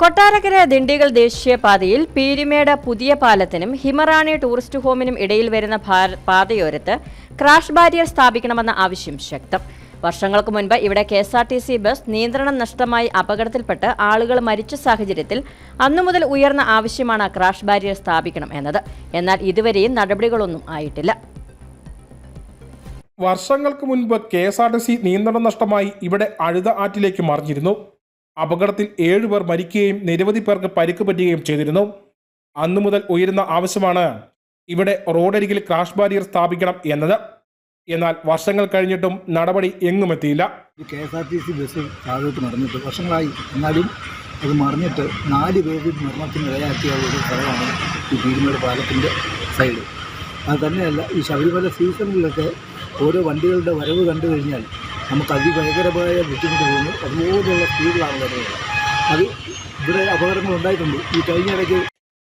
കൊട്ടാരക്കര ദിണ്ടികൾ ദേശീയപാതയിൽ പീരിമേട് പുതിയ പാലത്തിനും ഹിമറാണി ടൂറിസ്റ്റ് ഹോമിനും ഇടയിൽ വരുന്ന പാതയോരത്ത് ക്രാഷ് ബാരിയർ സ്ഥാപിക്കണമെന്ന ആവശ്യം ശക്തം. വർഷങ്ങൾക്ക് മുൻപ് ഇവിടെ K S R T C bus നിയന്ത്രണം നഷ്ടമായി അപകടത്തിൽപ്പെട്ട് ആളുകൾ മരിച്ച സാഹചര്യത്തിൽ അന്നു മുതൽ ഉയർന്ന ആവശ്യമാണ് ക്രാഷ് ബാരിയർ സ്ഥാപിക്കണം എന്നത്. എന്നാൽ ഇതുവരെയും നടപടികളൊന്നും ആയിട്ടില്ല. വർഷങ്ങൾക്ക് മുൻപ് K S R T C നിയന്ത്രണം നഷ്ടമായി ഇവിടെ അഴുത ആറ്റിലേക്ക് മറിഞ്ഞിരുന്നു. അപകടത്തിൽ ഏഴുപേർ മരിക്കുകയും നിരവധി പേർക്ക് പരിക്ക് പറ്റുകയും ചെയ്തിരുന്നു. അന്നു മുതൽ ഉയരുന്ന ആവശ്യമാണ് ഇവിടെ റോഡരികിൽ ക്രാഷ് ബാരിയർ സ്ഥാപിക്കണം എന്നത്. എന്നാൽ വർഷങ്ങൾ കഴിഞ്ഞിട്ടും നടപടി എങ്ങുമെത്തിയില്ല ഈ K S R T C bus താഴോട്ട് മറിഞ്ഞിട്ട് വർഷങ്ങളായി എന്നാലും അത് മറിഞ്ഞിട്ട് നാല് പേര് മരണത്തിന് ഇടയാക്കിയ ഒരു സ്ഥലമാണ് ഈ പീരുമേട് പാലത്തിന്റെ സൈഡ് അത് തന്നെയല്ല ഈ ശബരിമല സീസണിലൊക്കെ ഓരോ വണ്ടികളുടെ വരവ് കണ്ടു കഴിഞ്ഞാൽ നമുക്ക് അതിഭയങ്കരമായ ബുദ്ധിമുട്ട് തോന്നുന്നു. അതുപോലെയുള്ള സ്പീഡിലാണ് വരുന്നത്. അത് ഇവിടെ അപകടങ്ങൾ ഉണ്ടായിട്ടുണ്ട്. ഈ കഴിഞ്ഞ ഇടയ്ക്ക്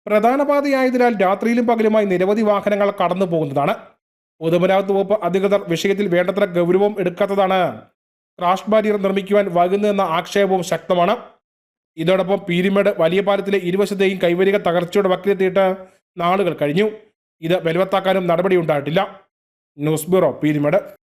പ്രധാന പാതയായതിനാൽ രാത്രിയിലും പകലുമായി നിരവധി വാഹനങ്ങൾ കടന്നു പോകുന്നതാണ്. പൊതുമരാമത്ത് വകുപ്പ് അധികൃതർ വിഷയത്തിൽ വേണ്ടത്ര ഗൗരവം എടുക്കാത്തതാണ്. ക്രാഷ് ബാരിയർ നിർമ്മിക്കുവാൻ വൈകുന്നതെന്ന ആക്ഷേപവും ശക്തമാണ്. ഇതോടൊപ്പം പീരിമേട് വലിയ പാലത്തിലെ ഇരുവശത്തെയും കൈവരിക തകർച്ചയുടെ വക്കിലെത്തിയിട്ട് നാളുകൾ കഴിഞ്ഞു. ഇത് നടപടി ഉണ്ടായിട്ടില്ല. News bureau Peermade.